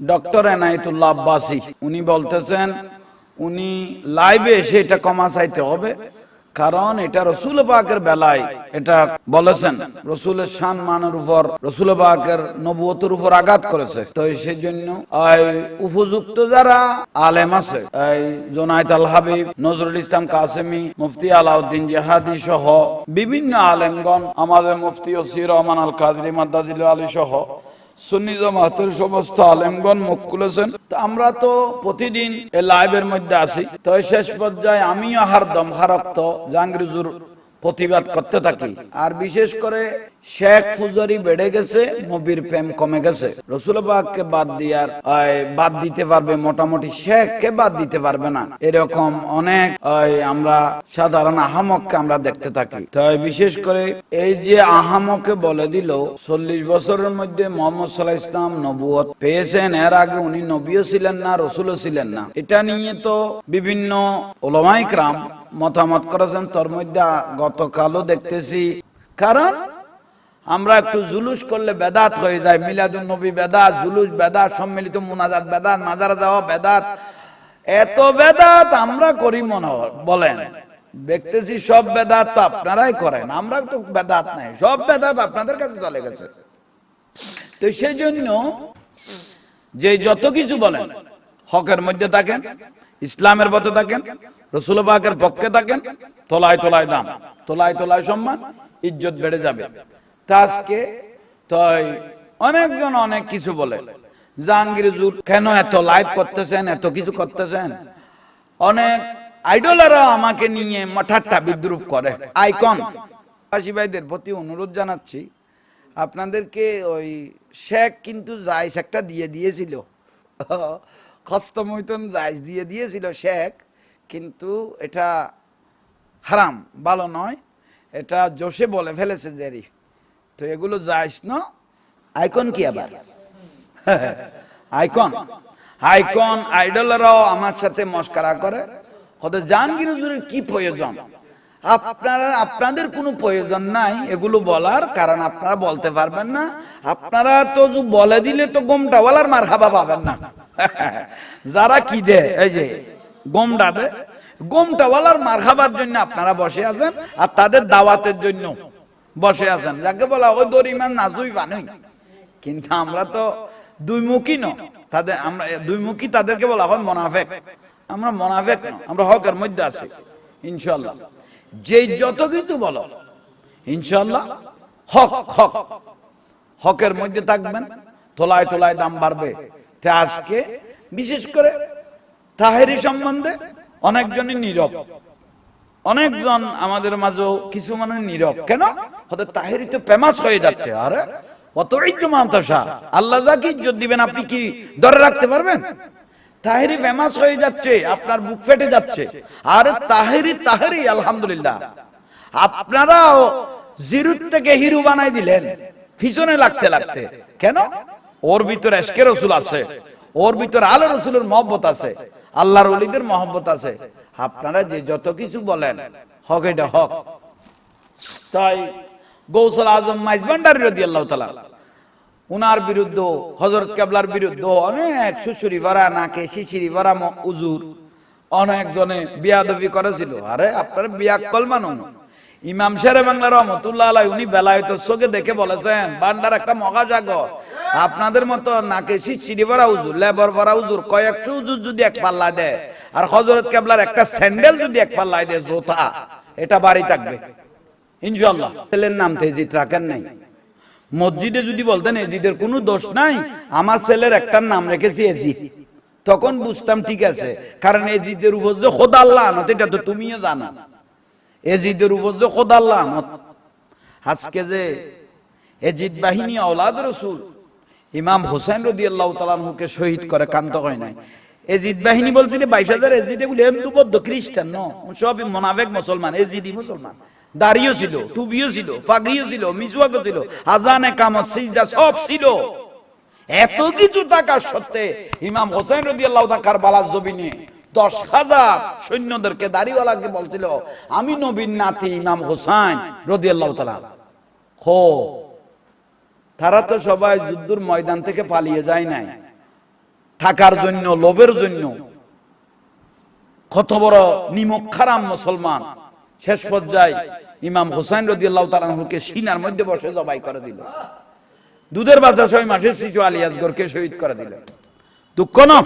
Doctor Enayetullah Abbasi, উনি বলতেছেন, উনি লাইভে এসে এটা কমা চাইতে হবে, কারণ এটা রসুল পাকের বেলায় এটা বলেছেন, রসুলের শান মানের উপর, রসুল পাকের নবুয়তের উপর আঘাত করেছে। তো সেই জন্য উপযুক্ত যারা আলেম আছে, এই জোনায়েত আল হাবিব, নজরুল ইসলাম কাসেমি, মুফতি আলাউদ্দিন জাহাদি সহ বিভিন্ন আলেমগণ, আমাদের মুফতি ওসির রহমান আল কাদরি মাদ্দাদিল আলী সহ তো আমরা তো প্রতিদিন লাইভের মধ্যে আছি। তো শেষ পর্যায়ে আমিও হারদম হারক্ত জাহাঙ্গীরজুর প্রতিবাদ করতে থাকি। আর বিশেষ করে শেখ ফুজারি বেড়ে গেছে, নবীর প্রেম কমে গেছে। রসুলবাগকে বাদ দিয়ার বাদ দিতে পারবে, মোটামুটি শেখকে বাদ দিতে পারবে না। এরকম অনেক আমরা সাধারণ আহামককে আমরা দেখতে থাকি। তাই বিশেষ করে এই যে আহামকে বলে দিল, চল্লিশ বছরের মধ্যে মোহাম্মদ সাল্লাহ ইসলাম নবুয়ত পেয়েছেন। এর আগে উনি নবীও ছিলেন না, রসুলও ছিলেন না। এটা নিয়ে তো বিভিন্ন ওলামাই ক্রাম মতামত করেছেন, তোর মধ্যে গতকালও দেখতেছি। কারণ আমরা একটু জুলুস করলে বেদাত হয়ে যায়। মিলাদুন নবী বেদাত, জুলুস বেদাত, সম্মিলিত মুনাজাত বেদাত, মাজারা যাওয়া বেদাত। এত বেদাত আমরা করি মনে বলেন। দেখতেছি সব বেদাত তো আপনারাই করেন, আমরা তো বেদাত নাই। সব বেদাত আপনাদের কাছে চলে গেছে। তো সেই জন্য যে যত কিছু বলেন, হকের মধ্যে থাকেন, ইসলামের পথে থাকেন রসুল পক্ষে থাকেন, তোলায় তোলায় দাম, তোলায় তোলায় সম্মান, ইজ্জত বেড়ে যাবে। তা আজকে তাই অনেকজন অনেক কিছু বলে। জাহাঙ্গীর জুর কেন এত লাইভ করতেছেন? এত কিছু করতেছেন? অনেক আইডলেরা আমাকে নিয়ে ঠাট্টা বিদ্রুপ করে। আইকন আশি ভাইদের প্রতি অনুরোধ জানাচ্ছি, আপনাদেরকে ওই শেখ কিন্তু জাইস একটা দিয়ে দিয়েছিল। খস্তমৈতন জাইস দিয়ে দিয়েছিল শেখ। কিন্তু এটা হারাম, ভালো নয়। এটা জোশে বলে ফেলেছে দেরি তো এগুলো যাইস না আইকন কি আবার? আইকন। আইকন আইডলরাও আমার সাথে মস্কারা করে। হয়তো জাহাঙ্গীর হুজুরের কি প্রয়োজন? আপনারা, আপনাদের কোনো প্রয়োজন নাই এগুলো বলার, কারণ আপনারা বলতে পারবেন না। আপনারা তো বলে দিলে তো গোমটাওয়ালার মার হাবা পাবেন না। যারা কি দেয়, এই যে গোমটা গোমটাওয়ালার মার খাবার জন্য আপনারা বসে আছেন আর তাদের দাওয়াতের জন্য বসে আছেন। যাকে বলা ওই দরিমান নাজুই বানুই। কিন্তু আমরা তো দুইমুখী ন তাদের আমরা দুইমুখী তাদেরকে বলা হয় মোনাফেক। আমরা মোনাফেক আমরা হকের মধ্যে আছি ইনশাল্লাহ যে যত কিছু বলো ইনশাল্লাহ হক হক। হকের মধ্যে থাকবেন, তোলায় তোলায় দাম বাড়বে। তা আজকে বিশেষ করে তাহেরি সম্বন্ধে অনেকজনই নীরব। অনেকজন আমাদের মাঝেও কিছু মানুষ নীরব। কেন? হয়তো তাহেরি তো ফেমাস হয়ে যাচ্ছে। আরে, অত ইজ্জমান্তসা আল্লাহ যাকে ইজ্জত দিবেন, আপনি কি ধরে রাখতে পারবেন? তাহেরি ফেমাস হয়ে যাচ্ছে, আপনার বুক ফেটে যাচ্ছে। আর, তাহেরি তাহেরি, আলহামদুলিল্লাহ। আপনারাও জিরুর থেকে হিরু বানাই দিলেন পিছনে লাগতে লাগতে। কেন? ওর ভিতরে এসকে রসুল আছে। ওর ভিতরে আলো রসুলের মহব্বত আছে। আল্লাহর অলিদের মহব্বত আছে। আপনারা যে যত কিছু বলেন, হক এটা হক। তাই গৌসল আজম মাইজ ভান্ডারি রদি আল্লাহ তালা উনার বিরুদ্ধে হজরত কেবলার বিরুদ্ধে অনেক সুসুরি ভরা নাকে শিশিরি ভরা উজুর অনেক জনে বিয়াদবি করেছিল। আরে, আপনার বিয়াক্কল মানুষ ইমাম শেরে বাংলা রহমতুল্লাহ আলাই উনি বেলায়ত চোখে দেখে বলেছেন বান্ডার একটা মহাজাগর আপনাদের মতো নাকে শিশিরি ভরা উজুর, লেবর ভরা উজুর, কয়েকশো উজুর যদি এক পাল্লা দেয়, আর হজরত কেবলার একটা স্যান্ডেল যদি এক পাল্লায় দেয়, জোতা, এটা বাড়ি থাকবে। ইনশাল্লাহ ছেলের নাম তেজিত রাখেন নাই। মসজিদে যদি বলতেন, এজিদের কোনো দোষ নাই, আমার ছেলের একটা নাম রেখেছি এজিদ। তখন বুঝতাম ঠিক আছে, কারণ এজিদের উপর যে খোদা আল্লাহ আনত এটা তো তুমিও জানো। এজিদের উপর যে খোদা আল্লাহ আনত আজকে যে এজিদ বাহিনী আওলাদ রসুল ইমাম হোসেন রদি আল্লাহ তালানহুকে শহীদ করে কান্ত হয় নাই। এজিদ বাহিনী বলছিল বাইশ হাজার এজিদ এগুলি হিন্দু বৌদ্ধ খ্রিস্টান, ন? সব মোনাফেক মুসলমান এজিদি মুসলমান। দাড়িও ছিল টুবিও ছিল ফাগিও ছিল মিসওয়াকও ছিল, আজানে কামত, সিজদা সব ছিল। এত কিছু টাকা সত্ত্বে ইমাম হোসেন রদি আল্লাহ তাকার বালার জমিনে দশ হাজার সৈন্যদেরকে দাড়িওয়ালাকে বলছিল, আমি নবীন নাতি ইমাম হোসেন রদি আল্লাহ তালা খো তারা তো সবাই যুদ্ধর ময়দান থেকে পালিয়ে যায় নাই। টাকার জন্য, লোভের জন্য। কত বড় নিমক খারাম মুসলমান। শেষ পর্যায়ে ইমাম হুসাইন রদি আল্লাহ তালাহুকে সিনার মধ্যে বসে জবাই করে দিল। দুধের বাচ্চা ছয় মাসের শিশু আলিয়াসগরকে শহীদ করে দিল। দুঃখ না?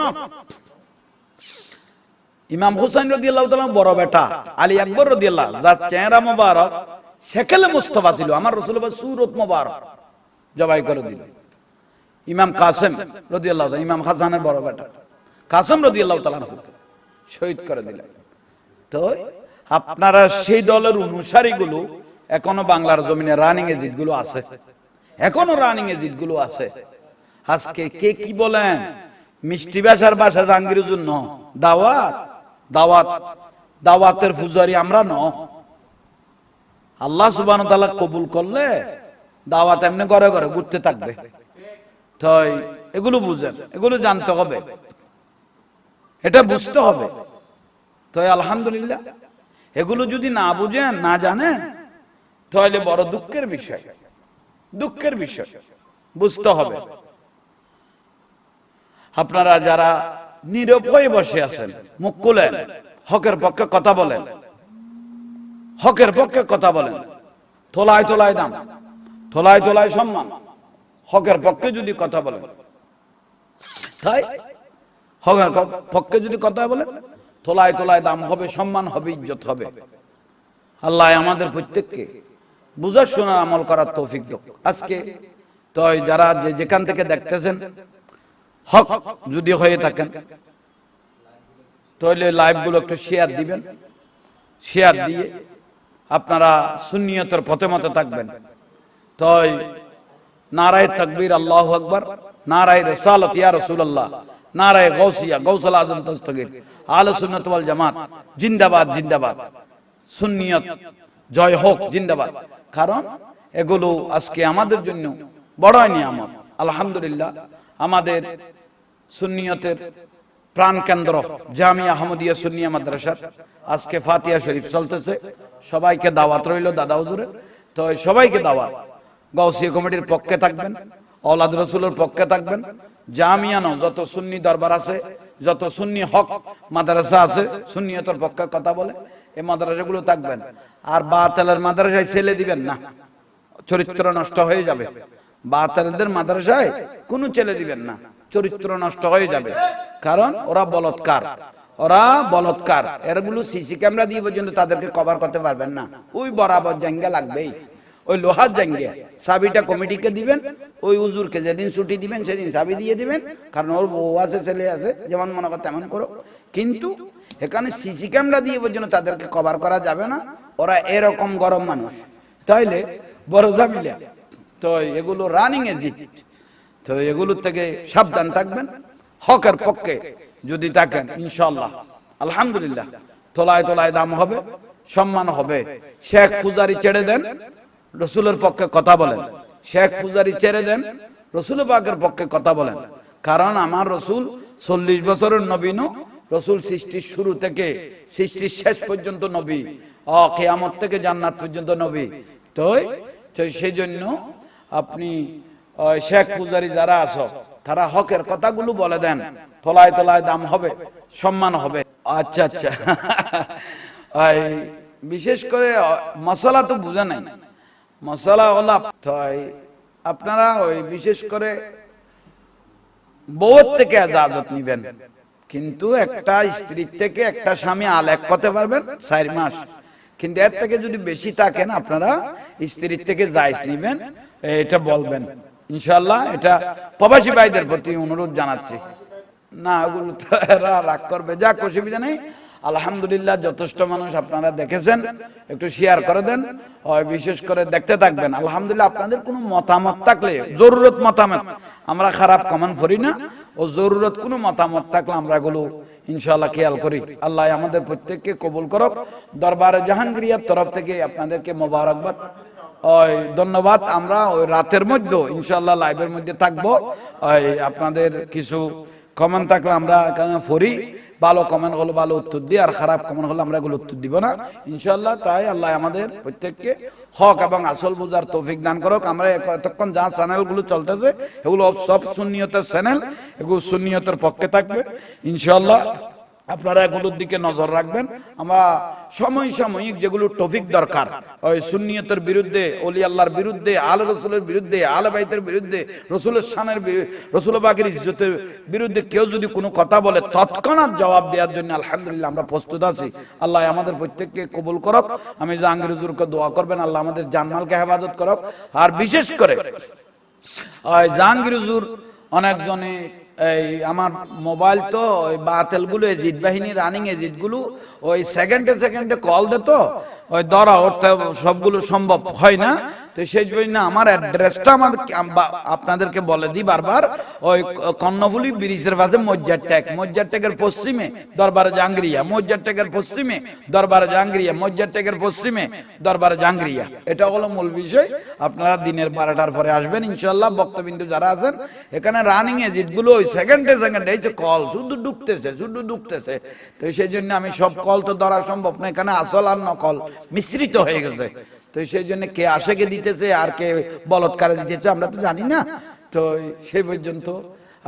ইমাম হুসাইন রদি আল্লাহ তালাম বড় বেটা, আলী আকবর রদি আল্লাহ যার চেহারা মোবারক, সেকেলে মুস্তফা ছিল, আমার রসুল সুরত মোবারক। জবাই করে দিল। ইমাম কাসেম রদি আল্লাহ ইমাম হাসানের বড় বেটা। কাসেম রদি আল্লাহ তালাহুকে শহীদ করে দিলেন। তো আপনারা সেই দলের অনুসারী গুলো এখনও বাংলার জমিনে রানিং এজিটগুলো আছে। এখনও রানিং এজিটগুলো আছে। আজকে কে কি বলেন? মিষ্টি বাসার বাসা জাহাঙ্গীরের জন্য দাওয়াত? দাওয়াত। দাওয়াতের ফুজারি আমরা ন। আল্লাহ সুবান তালা কবুল করলে দাওয়াত এমনি ঘরে ঘরে ঘুরতে থাকবে। তাই এগুলো বুঝেন, এগুলো জানতে হবে। এটা বুঝতে হবে। তো আলহামদুলিল্লাহ। এগুলো যদি না বুঝেন, না জানেন, তাহলে বড় দুঃখের বিষয়। দুঃখের বিষয়। বুঝতে হবে। আপনারা যারা নীরব হয়ে বসে আছেন, মুখ খুলেন, হকের পক্ষে কথা বলেন। হকের পক্ষে কথা বলেন। তোলায় তোলায় দাম। তোলায় তোলায় সম্মান। হকের পক্ষে যদি কথা বলেন তাই হকের পক্ষে যদি কথা বলেন তোলায় তোলায় দাম হবে, সম্মান হবে, ইজ্জত হবে। আল্লাহ আমাদের প্রত্যেককে বুঝার শোনার আমল করার তৌফিক আজকে তো যারা যেখান থেকে দেখতেছেন, হক যদি হয়ে থাকেন, তাহলে লাইভগুলো একটু শেয়ার দিবেন। শেয়ার দিয়ে আপনারা সুন্নিয়তের পথে মতে থাকবেন। তাই নারায় তাকবীর আল্লাহ আকবার, নারায় রেসালত ইয়া রাসূলুল্লাহ, নারায় গৌসিয়া গৌসাল আজম দস্তগীর আলে সুন্নাত ওয়াল জামাত, জিন্দাবাদ জিন্দাবাদ, সুন্নিয়ত, জয় হোক, জিন্দাবাদ। কারণ এগুলো আজকে আমাদের জন্য বড় নিয়ামত। আলহামদুলিল্লাহ, আমাদের সুন্নিয়তের প্রাণ কেন্দ্র জামিয়া আহমদিয়া সুন্নিয়া মাদ্রাসা আজকে ফাতিয়া শরীফ চলতেছে। সবাইকে দাওয়াত রইল দাদা হুজুরে তো সবাইকে দাওয়াত। গৌসিয়া কমিটির পক্ষে থাকবেন অলাদ রসুলের পক্ষে থাকবেন জামিয়ানো যত সুন্নি দরবার আছে, যত সুন্নি হক মাদ্রাসা আছে, সুন্নিয়তের পক্ষে কথা বলে, এই মাদ্রাসাগুলো থাকবেন। আর বাতেলের মাদ্রাসায় ছেলে দিবেন না, চরিত্র নষ্ট হয়ে যাবে। বাতেলদের মাদ্রাসায় কোনো ছেলে দিবেন না, চরিত্র নষ্ট হয়ে যাবে। কারণ ওরা বলৎকার ওরা বলৎকার। এরগুলো সিসি ক্যামেরা দিয়ে পর্যন্ত তাদেরকে কভার করতে পারবেন না। ওই বরাবর জাঙ্গা লাগবেই। ওই লোহার জাঙ্গিয়া চাবিটা কমিটিকে দিবেন? ওই উজুরকে যেদিন ছুটি দিবেন সেদিন চাবি দিয়ে দিবেন। কারণ ওর বউ আছে ছেলে আছে যেমন মনে করো তেমন করো। কিন্তু এখানে সিসি ক্যামেরা দিয়ে পর্যন্ত তাদেরকে কভার করা যাবে না। ওরা এরকম গরম মানুষ। তাইলে বড় জামিলা তো এগুলো রানিং এজিট তো এগুলোর থেকে সাবধান থাকবেন। হকের পক্ষে যদি থাকেন ইনশাল্লাহ আলহামদুলিল্লাহ। তোলায় তোলায় দাম হবে সম্মান হবে। শেখ ফুজারি ছেড়ে দেন। রসুলের পক্ষে কথা বলেন। শেখ ফুজারি ছেড়ে দেন, রসুল পাকের পক্ষে কথা বলেন। কারণ আমার রসুল চল্লিশ বছরের নবীন রসুল সৃষ্টির শুরু থেকে সৃষ্টির শেষ পর্যন্ত নবী, অ, কেয়ামত থেকে জান্নাত পর্যন্ত নবী। তো সেই জন্য আপনি শেখ পূজারি যারা আছো, তারা হকের কথাগুলো বলে দেন। তোলায় তলায় দাম হবে, সম্মান হবে। আচ্ছা আচ্ছা। বিশেষ করে মশলা তো বুঝে নাই। মশলা তো এই আপনারা ওই বিশেষ করে বউর থেকে এজাজত নিবেন। কিন্তু একটা স্ত্রীর থেকে একটা স্বামী আলেক করতে পারবেন চার মাস। কিন্তু এর থেকে যদি বেশি থাকেন আপনারা, স্ত্রীর থেকে জায়জ নিবেন, এটা বলবেন। ইনশাল্লাহ এটা প্রবাসী ভাইদের প্রতি অনুরোধ জানাচ্ছি। না, ওগুলো তো এরা রাগ করবে, যাক, অসুবিধা নেই। আলহামদুলিল্লাহ, যথেষ্ট মানুষ আপনারা দেখেছেন। একটু শেয়ার করে দেন। বিশেষ করে দেখতে থাকবেন। আলহামদুলিল্লাহ, আপনাদের কোনো মতামত থাকলে, জরুরত মতামত আমরা খারাপ কমান করি না। ও জরুরত কোনো মতামত থাকলে আমরা গুলো ইনশাআল্লাহ খেয়াল করি। আল্লাহ আমাদের প্রত্যেককে কবুল করক। দরবারে জাহাঙ্গীরিয়ার তরফ থেকে আপনাদেরকে মোবারকবাদ। ওই ধন্যবাদ, আমরা ওই রাতের মধ্যে ইনশাআল্লাহ লাইভের মধ্যে থাকব। ওই আপনাদের কিছু কমেন্ট থাকলে আমরা এখানে ফরি। ভালো কমেন্ট হলো, ভালো উত্তর দিই আর খারাপ কমেন্ট হলো আমরা এগুলো উত্তর দিব না। ইনশাল্লাহ তাই আল্লাহ আমাদের প্রত্যেককে হক এবং আসল বোঝার তৌফিক দান করুক। আমরা এতক্ষণ যা চ্যানেলগুলো চলতেছে, এগুলো সব শূন্যতার চ্যানেল এগুলো সুন্নিয়তের পক্ষে থাকবে। ইনশাল্লাহ আপনারা এগুলোর দিকে নজর রাখবেন। আমরা সময় সাময়িক যেগুলো টপিক দরকার, ওই সুন্নিয়তের বিরুদ্ধে অলি আল্লাহর বিরুদ্ধে, আল রসুলের বিরুদ্ধে, আল বাইতের বিরুদ্ধে, রসুলের শানের রসুল বাকির ইজ্জতের বিরুদ্ধে কেউ যদি কোনো কথা বলে, তৎক্ষণাৎ জবাব দেওয়ার জন্য আলহামদুলিল্লাহ আমরা প্রস্তুত আছি। আল্লাহ আমাদের প্রত্যেককে কবুল করক। আমি জাহাঙ্গীর হুজুরকে দোয়া করবেন, আল্লাহ আমাদের জানমালকে হেফাজত করক। আর বিশেষ করে জাহাঙ্গীর হুজুর অনেকজনে এই আমার মোবাইল তো ওই বাতেলগুলো এজিট বাহিনী রানিং এজিটগুলো ওই সেকেন্ডে সেকেন্ডে কল দিত ওই ধরা, ওর সবগুলো সম্ভব হয় না। তো সেই জন্য আমার অ্যাড্রেসটা আমাদের আপনাদেরকে বলে দিই বারবার। ওই কর্ণফুলি ব্রিজের পাশে মজ্জার ট্যাগ। মজ্জার ট্যাগের পশ্চিমে দরবারে জাঙ্গরিয়া। মজ্জার ট্যাগের পশ্চিমে দরবারে জাঙ্গরিয়া। মজ্জার ট্যাগের পশ্চিমে দরবারে জাঙ্গরিয়া। এটা হলো মূল বিষয়। আপনারা দিনের বারোটার পরে আসবেন ইনশাল্লাহ বক্তবিন্দু যারা আছেন, এখানে রানিং এজিটগুলো ওই সেকেন্ডে সেকেন্ডে এই যে কল শুধু ঢুকতেছে শুধু ঢুকতেছে। তো সেই জন্য আমি সব কল তো ধরা সম্ভব না, এখানে আসল আর নকল মিশ্রিত হয়ে গেছে। তো সেই জন্য কে আসে কে দিতেছে, আর কে বলৎকারে দিতেছে, আমরা তো জানি না। তো সেই পর্যন্ত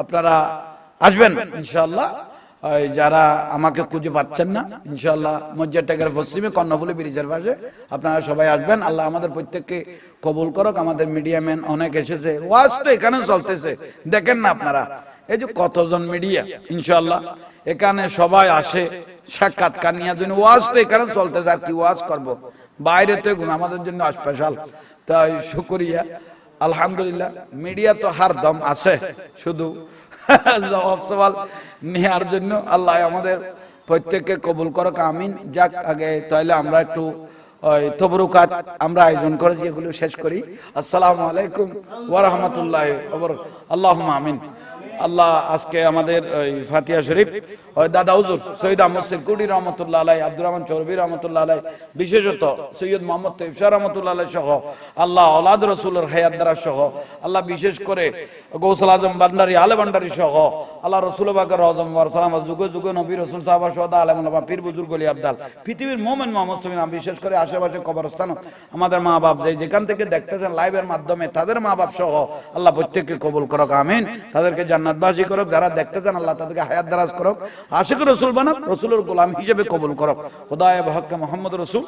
আপনারা আসবেন ইনশাল্লাহ যারা আমাকে খুঁজে পাচ্ছেন না ইনশাল্লাহ মজ্জার টাকার পশ্চিমে কর্ণফুলি ব্রিজের পাশে আপনারা সবাই আসবেন। আল্লাহ আমাদের প্রত্যেককে কবুল করক, আমাদের মিডিয়া ম্যান অনেক এসেছে। ওয়াজ তো এখানে চলতেছে, দেখেন না আপনারা। এই যে কতজন মিডিয়া ইনশাল্লাহ এখানে সবাই আসে, সাক্ষাৎকার নিয়ে ওয়াজ তো এখানে চলতেছে, আর কি ওয়াজ করব? বাইরে তো এগুলো আমাদের জন্য স্পেশাল। তাই শুকরিয়া। আলহামদুলিল্লাহ, মিডিয়া তো হার দম আছে, শুধু জবাব সওয়াল নেওয়ার জন্য আল্লাহ আমাদের প্রত্যেককে কবুল করো আমিন। যাক, আগে তাহলে আমরা একটু, ওই তবরুকাত আমরা আয়োজন করেছি, এগুলো শেষ করি। আসসালামু আলাইকুম ওয়া রাহমাতুল্লাহ আল্লাহ আমিন। আল্লাহ আজকে আমাদের ওই ফাতিয়া শরীফ দাদা হুজুর, সৈয়দ আহমদ সিরকুডি রহমতুল্লাহ আলাই আব্দুর রহমান চৌরবি রহমতুল্লাহ আলাই বিশেষত সৈয়দ মোহাম্মদ শাহ রহমতুল্লাহ আলাই সহ, আল্লাহ ওলাদ রসুলের হায়াত সহ, আল্লাহ বিশেষ করে গৌসল আজম বান্ডারি আলে বান্ডারি সহ, আল্লাহ রসুল বাকর আজম সালাম যুগে যুগে নবী রসুল, সাহাবা সদা আলম পীর বুজুর্গ আলী আবদাল, পৃথিবীর মোমেন মোহাম্মদ বিশেষ করে আশেপাশে কবরস্থান, আমাদের মা বাপ যে যেখান থেকে দেখতেছেন লাইভের মাধ্যমে, তাদের মা বাপ সহ, আল্লাহ প্রত্যেককে কবুল করক, আমিন। তাদেরকে জান্নাতবাসী করক, যারা দেখতেছেন, আল্লাহ তাদেরকে হায়াত দারাজ করক। আশিক রসুল বানাক রসুলের গোলাম হিসেবে কবুল করক। খোদায় হককে মোহাম্মদ রসুল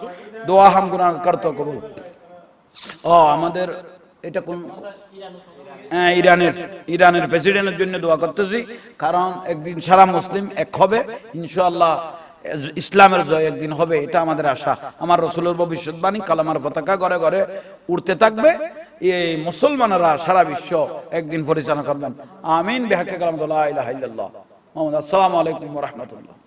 দোয়া হাম গুনা করত কবুল। ও আমাদের এটা কোন হ্যাঁ, ইরানের ইরানের প্রেসিডেন্টের জন্য দোয়া করতেছি। কারণ একদিন সারা মুসলিম এক হবে ইনশাআল্লাহ ইসলামের জয় একদিন হবে এটা আমাদের আশা। আমার রসুলের ভবিষ্যৎবাণী কালামার পতাকা ঘরে ঘরে উঠতে থাকবে। এই মুসলমানেরা সারা বিশ্ব একদিন পরিচালনা করবেন। আমিন বেহাকে কালাম মোহাম্মদ আসসালামু আলাইকুম রহমতুল্লাহ